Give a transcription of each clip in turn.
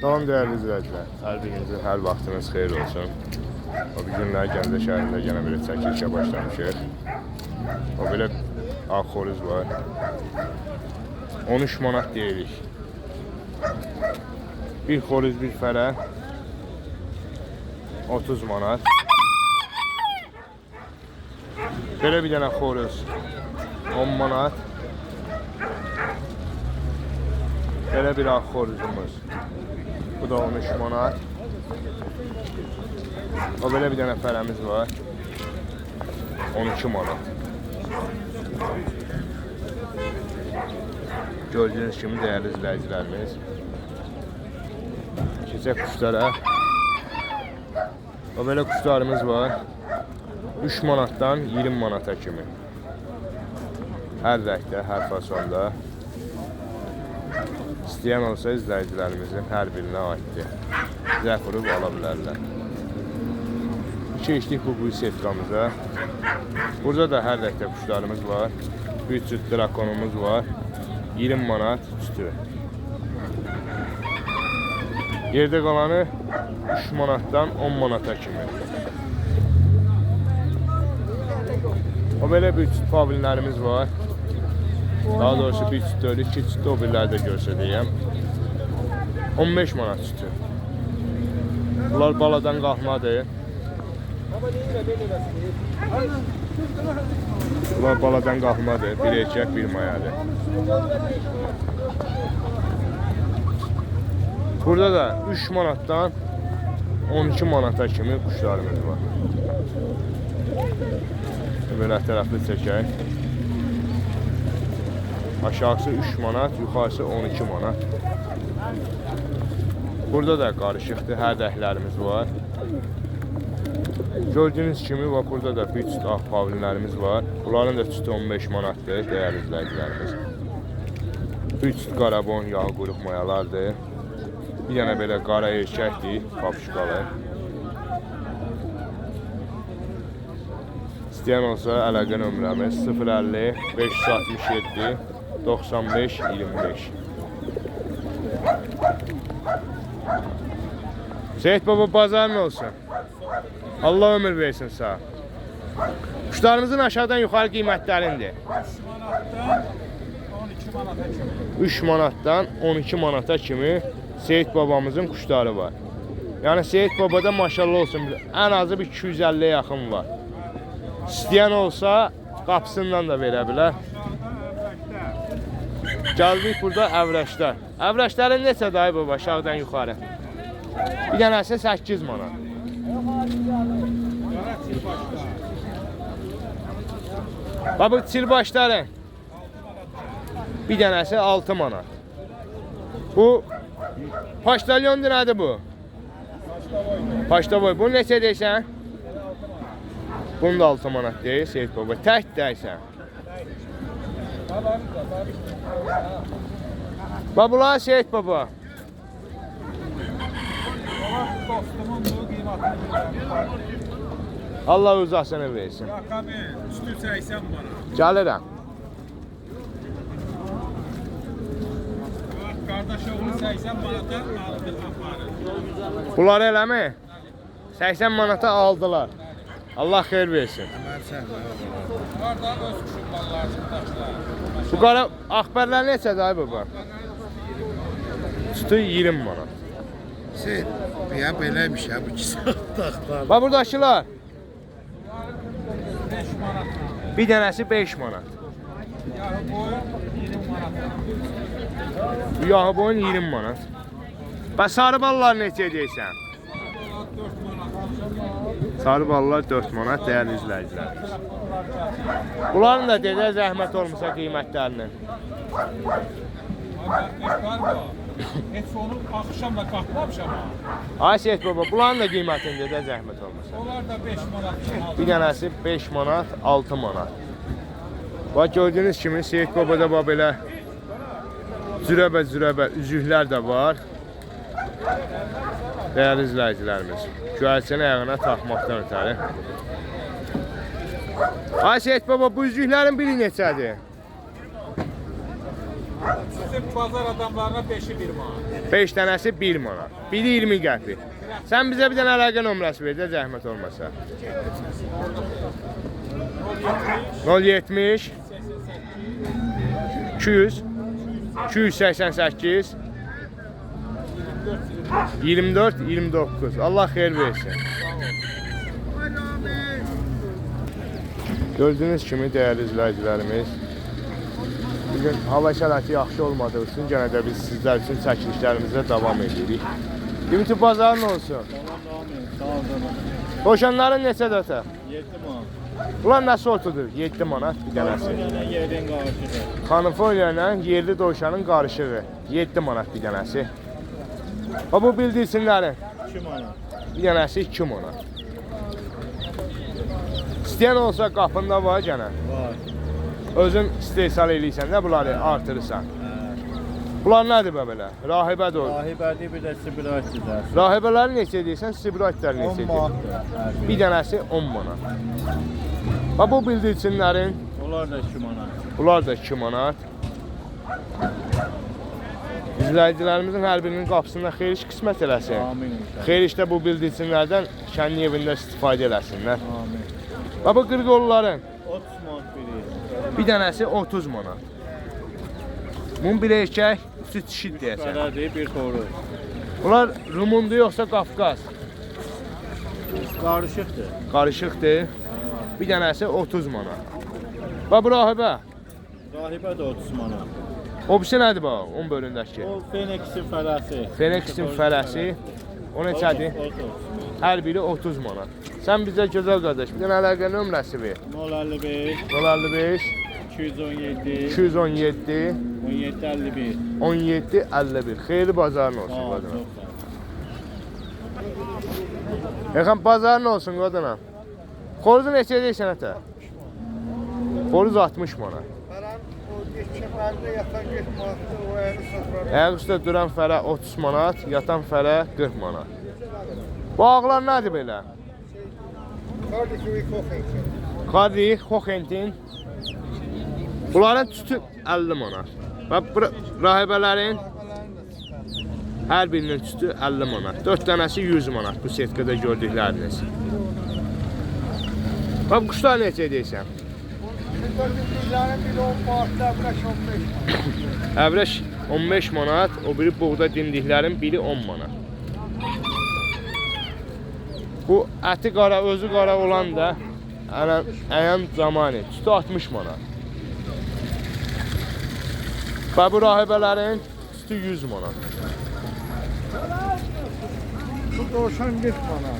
Tamam değerli izleyiciler. Her birinizin her vaktiniz xeyir olsun. O bir günler Gəncə şəhərində yenə bir çəkilişə başlamışıq. O belə ağ xoruz var. 13 manat deyirik. Bir xoruz bir fərə 30 manat. Belə bir dənə xoruz 10 manat. Belə bir ağ xoruzumuz. Bu da 13 manat. O belə bir dənə fərəmiz var. 12 manat. Gördüyünüz kimi dəyərli izləyicilərimiz. Keçək quşlara. O belə quşlarımız var. 3 manatdan 20 manata kimi. Hər rəngdə, hər fasonda. İstəyən olsa izləyicilərimizin hər birinə aiddir. Zəf vurub ala bilərlər. İki işlik bu quyu setkamıza. Burada da hər rəngdə quşlarımız var. Bir cüt drakonumuz var. 20 manat üstü. Yerdə qalanı 3 manatdan 10 manata kimi. O belə bir cüt pavillərimiz var. Daha doğrusu bir deyil, iki cüt o birləri də göstərəyəm. 15 manat cütü. Bunlar baladan qalxmadır. Bunlar baladan qalxmadır. Bir erkək, bir mayadır. Burada da 3 manatdan 12 manata kimi quşlarımız var. Belə tərəfli çəkək. Aşağısı 3 manat, yuxarısı 12 manat. Burada da qarışıqdır, hər rəhlərimiz var. Gördüyünüz kimi bax burada da bir cüt ağ pavlinlərimiz var. Bunların da cütü 15 manatdır, dəyərli izləyicilərimiz. Bir cüt qarabon yağı quruq mayalardır. Bir dənə belə qara erkəkdir, papuşkalı. İstəyən olsa əlaqə nömrəmiz 050 567 95 25. Seyit baba bazarın olsun. Allah ömür versin sağ. ol. Kuşlarımızın aşağıdan yuxarı qiymətlərindir. 3 manatdan 12 manata kimi Seyit babamızın kuşları var. Yəni Seyit babada maşallah olsun ən azı bir 250-yə yaxın var. İstəyən olsa qapısından da verə bilər. Gəldik burada əvrəşlər. Əvrəşlərin neçə dayı baba aşağıdan yuxarı? Bir dənəsi 8 manat. Baba çilbaşları. Bir dənəsi 6 manat. Bu Paştalyondur nədir bu? Paştaboy. Bu neçə deyirsən? Bunu da 6 manat deyir Seyid baba. Tək deyirsən. Babular Seyid baba. Dostumun bu qiymətini Allah uzasını versin. Raqamı üstü 80 bana. Gəlirəm. Bak kardeş oğlu 80 manata aldı kafanı. Bunlar eləmi? 80 manata aldılar. Allah xeyir versin. Orada öz kuşun ballarındakılar. Bu qara axbərlər neçədir ay baba? Sütü 20 manat. Sen ya beləmiş ya bu iki saat taxtlar. Bax buradakılar 5 manat. bir dənəsi 5 manat. Yarı boyun 20 manat. Bu yağı boyun 20 manat. Bəs sarı ballar neçə deyirsən? 4 manat. Sarı ballar 4 manat dəyərli izləyicilər. Bunların da dedə zəhmət olmasa bu. Et da kalkmamış ama. Ay Seyid baba, bunların da qiymətini dedə zəhmət olmasa. Onlar da 5 manat. Bir dənəsi 5 manat, 6 manat. Bax gördüyünüz kimi Seyid babada bax belə zürəbə zürəbə üzüklər də var. Dəyərli izləyicilərimiz, göyərçəni ayağına taxmaqdan ötəri. Ay Seyid baba, bu üzüklərin biri neçədir? Bizim bazar adamlarına 5'i 1 manat. 5 dənəsi 1 manat. Biri 20 qəpik. Sən bizə bir dənə əlaqə nömrəsi ver də zəhmət olmasa. 070 200 288 24 29. Allah xeyir versin. Gördüyünüz kimi dəyərli izləyicilərimiz, bugün hava şəraiti yaxşı olmadığı üçün yenə də biz sizlər üçün çəkilişlərimizə davam edirik. Ümidi bazarın olsun. Qoşanların neçə dötə? 7 manat. Ulan nə sortudur? 7 manat bir dənəsi. Kanifolya ilə yerli dovşanın qarışığı 7 manat bir dənəsi. Bu bildirsinlərin 2 manat. bir dənəsi 2 manat. İstəyən olsa qapında var gənə. Var. Özün istehsal eləyirsən də bunları artırırsan. Bunlar nədir bə belə? Rahibədir o. Sahibəli bir de Sibirayt çizer. Rahibələri neçə edirsən? Sibiraytları 10 neçə edirsən? manat. Her Bir dənəsi 10 manat. Ha bu bildirçinlərin Onlar da 2 manat. bunlar da 2 manat. İzləyicilərimizin hər birinin qapısında xeyir iş qismət eləsin. Amin. Xeyir işdə bu bildirçinlərdən kəndi evində istifadə eləsinlər. Amin. Ha bu qırqolların 30 manat biri. bir dənəsi 30 manat. Bunun bir erkək, süt dişi deyəsən. Karadır bir toru. Bunlar Rumundu yoxsa Qafqaz? Karışıktır. Qarışıqdır. Bir dənəsi 30 manat. Və bu rahibə, Rahibə də 30 manat. O birisi nədir bu? 10 bölündəki. O Fenix'in fələsi. Fenixin fələsi o neçədir? O da 30 manat. Hər biri 30 manat. Sən bizə gözəl qardaş, bir dənə əlaqə nömrəsi ver. 055 055 217 217 17 51. 17 51. Xeyirli bazarın olsun ol. qadına. Yaxın bazarın olsun qadına. Xoruzu neçə edirsən ətə? Xoruz 60 manat. Geçenlerde yatan duran fərə 30 manat, yatan fərə 40 manat. Bu ağlar nədir belə? Kardeşi bir kokayım. Qadi, Xoxentin. Bunların tütü 50 manat. Və rahibələrin hər birinin tütü 50 manat. 4 dənəsi 100 manat bu setkada gördükləriniz. Və bu quşlar neçə edirsən? Əvrəş 15 manat, o biri buğda dimdiklərin biri 10 manat. Bu əti qara, özü qara olan da ənən, əyən zamanı, tütü 60 manat. Və bu rahibələrin tütü 100 manat. Bu doğuşan git bana.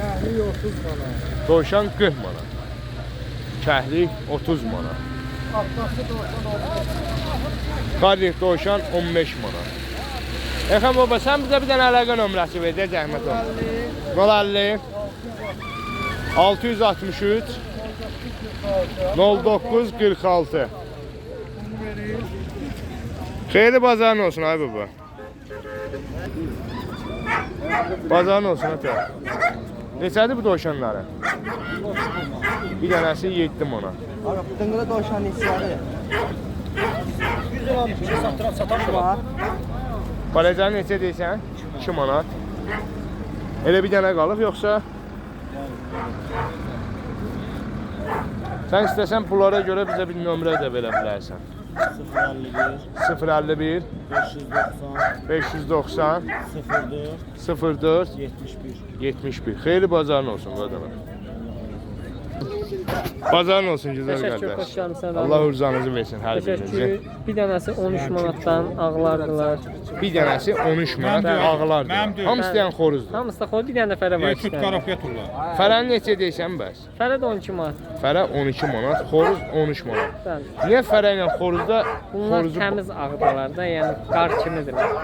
Yani 30 bana. Dovşan 40 manat. Kəhlik 30 manat. Atlası doğuşan 15 Qardiq dovşan 15 manat. Əxəm baba, sən bizə bir dənə əlaqə nömrəsi ver də zəhmət olsun. 050 663 09 46 Xeyirli bazarın olsun ay baba. Bazarın olsun ata. Neçədir bu dovşanların? Bir dənəsi 7 manat. Dıngılı doşan hissiyarı. 100 lira bir şey satıran satan var? Balacanı neçə deyirsən? 2 manat. Elə bir dənə qalıb yoxsa? Sən istəsən bunlara görə bizə bir nömrə də verə bilərsən. 051 051 590 590 04 04 71. 71. Xeyirli bazarın olsun qadına. Bazarın olsun gözəl Təşəkkür, qardaş. Allah urzanızı versin hər. Təşəkkür. Bir dənəsi 13 manatdan ağlardılar. Bir dənəsi 13 manat Mənim deyil. ağlardır. Mənim deyil. Xoruzdur. Hamısı da xoy bir dənə də fərə var. Tut işte. qarafıya tulla. Fərən neçə deyirsən bəs? Fərə də 12 manat. Fərə 12 manat, xoruz 13 manat. Bəli. Niyə fərə ilə xoruzda Bunlar xoruzu təmiz ağdalar da, yəni qar kimidirlər.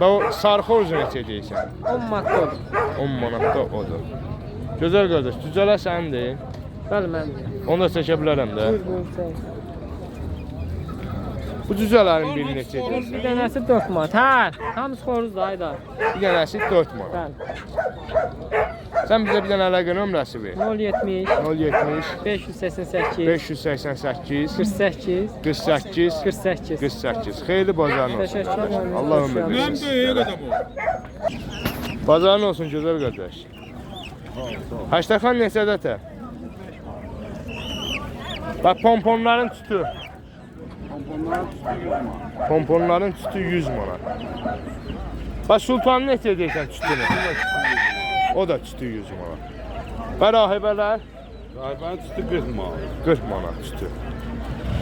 Və o sarı xoruzu neçə deyirsən? 10 manat olur. 10 manatda odur. Gözəl qardaş, düzələ səndir. Bəli, mənim. Onu da bilərəm də. Buyur, buyur. çək. Bu düzələrin biri neçədir? Xoruz bir dənəsi 4 manat. Hə, hamısı xoruzdur ayda. Bir dənəsi 4 manat. Bəli. Sən bizə bir dənə əlaqə nömrəsi ver. 070 070 588 588 48 48 48. 48. Xeyirli bazarın olsun. Təşəkkür. Allah ömür Ben versin. böyük adam o. Bazarın olsun gözəl qardaş. Haştaxan neçədətə? Bax pomponların tütü. Pomponların tütü 100 manat. Bax sultanın neçə deyirsən tütünü? O da tütü 100 manat. Və rahibələr Hayvan tutu 40 mal. 40 manat tütü.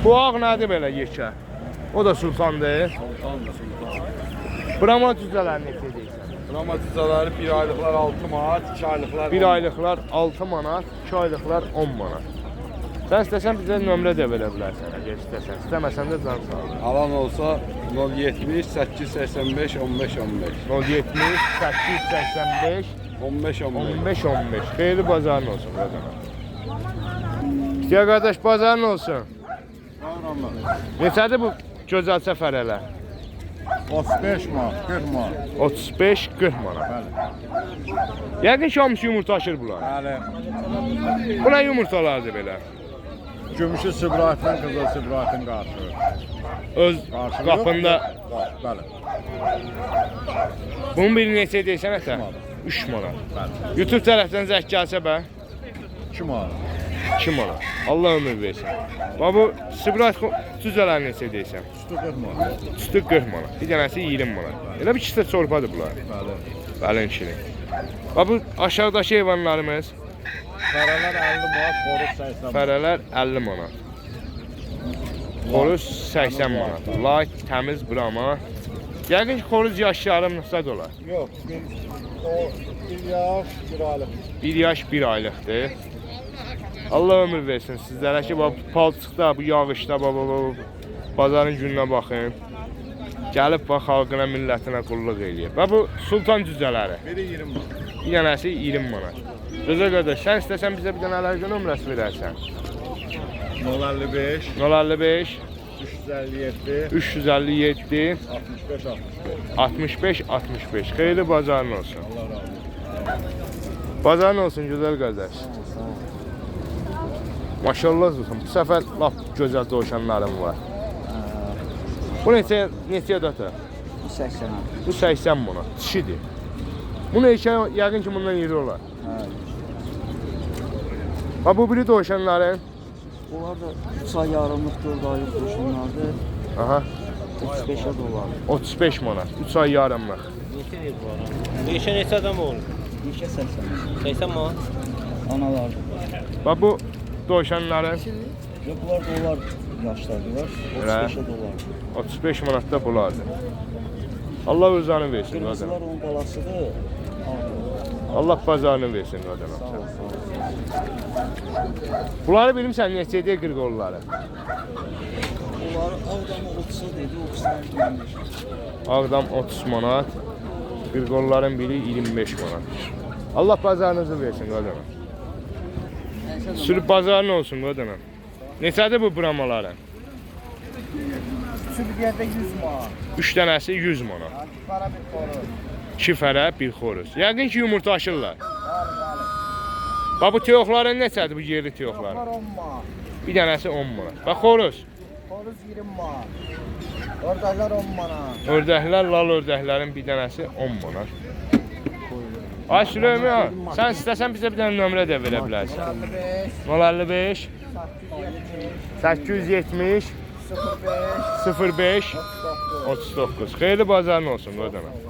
Bu ağ nədir belə yekə? O da sultandır. Brahma cüzələr neçə deyirsən? Dramatizaları bir aylıklar 6 manat, 2 aylıklar Bir aylıqlar 6 manat, 2 aylıqlar 10 manat. Sən istəsən bizə nömrə də verə bilərsən, əgər istəsən. İstəməsən də can sağ ol. Alan olsa 070 885 15 15. 070 885 15 15. 15 15. Xeyirli bazarın olsun qazana. İstəyər qardaş bazarın olsun. Neçədir bu gözəlçə fərələr? 35 manat, 40 manat. 35 40 manat. Yəqin ki hamısı yumurtaşır bunlar. Bəli. Bu nə yumurtalardır belə? Gümüşü Sibrahatın kızı Sibrahatın qarşı. Öz Qarşı qapında Bəli. bunun biri neçə deyirsən ətə? 3 manat. Bəli. YouTube tərəfdən zəng gəlsə bə 2 manat. 2 manat. Allah ömür versin. Bax bu Sibrat cüzələr neçə deyirsən? Tutu 40 manat. Üstü 40 manat. Bir dənəsi 20 manat. Elə bir kisə çorbadır bunlar. Bəli. Bəlin kişini. Bax bu aşağıdakı heyvanlarımız Qaralar 50 manat, xoruz 80 manat. fərələr 50 manat. Xoruz 80 manat. Light, təmiz brama. Yəqin ki xoruz yaşlarımızda da olar. Yox, bir o bir yaş, bir aylık. 1 yaş 1 aylıqdır. Allah ömür versin sizlərə ki, bax palçıqda, bu yağışda, bax bax, bazarın gününə baxın. Gəlib bax xalqına, millətinə qulluq eləyir. Bax bu sultan cüzələri. Biri 20 manat. Bir dənəsi 20 manat. Gözəl qardaş, sən istəsən bizə bir dənə əlaqə nömrəsi verərsən. 055 055 357 357 65 65. 65 65. Xeyirli bazarın olsun. Allah razı olsun. Bazarın olsun gözəl qardaş. Maşallah olsun. Bu səfər lap gözəl dovşanlarım var. Bu neçə neçə data? 80 Bu 80 manat. Dişidir. Bu neçə yəqin ki bundan iri olar. Ha bu biri dovşanların. Onlar da 3 ay yarımlıq 4 aylıq qoşunlardır. Aha. 35'e dolar. 35 manat. 3 ay yarımlıq. Değişen neçə adam olur? Neçə 80? 80 manat. Analardır. Bax bu dovşanların Yox, bunlar dolar yaşlardılar. 35'e dolar. 35 manat da bulardır. Allah özanı versin. Qırmızılar onun balasıdır. Allah bazarını versin sağ ol. Bunları bilmirsən neçəyə qırqolları? Onları Ağdamı 30 dedi, 30'dan 25. Ağdam 30 manat, qırqolların biri 25 manat. Allah bazarınızı versin qadına. Sürüb bazarın olsun qadına. Neçədir bu bramaların? Sübüyədə 100 manat. 3 dənəsi 100 manat. Para bir koru. 2 fərə, 1 xoruz. Yəqin ki yumurtaşırlar. Bax bu teyoxların neçədir bu yerli teyoxlar? 10 manat. Bir dənəsi 10 manat. Bax xoruz. Koruz 20 manat. Oradalar 10 manat. Ördəklər, lal ördəklərin bir dənəsi 10 manat. Ay Süleyman, ağa, sən istəsən bizə bir dənə nömrə də verə bilərsən. 55, 055 870 05, 05 39. 39. Xeyirli bazarın olsun qadına.